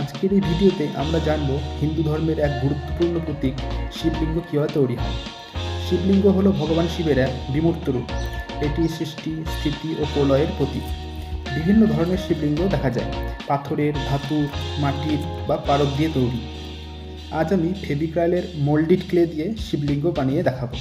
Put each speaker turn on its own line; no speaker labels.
আজকের এই ভিডিওতে আমরা জানব হিন্দু ধর্মের এক গুরুত্বপূর্ণ প্রতীক, শিবলিঙ্গ কীভাবে তৈরি হয়। শিবলিঙ্গ হলো ভগবান শিবের এক বিমূর্ত রূপ। এটি সৃষ্টি, স্থিতি ও প্রলয়ের প্রতীক। বিভিন্ন ধরনের শিবলিঙ্গ দেখা যায়। পাথরের ধাতুর মাটির বা পারদ দিয়ে তৈরি। আজ আমি ফেবিক্রাইলের মোল্ডিড ক্লে দিয়ে শিবলিঙ্গ বানিয়ে দেখাবো।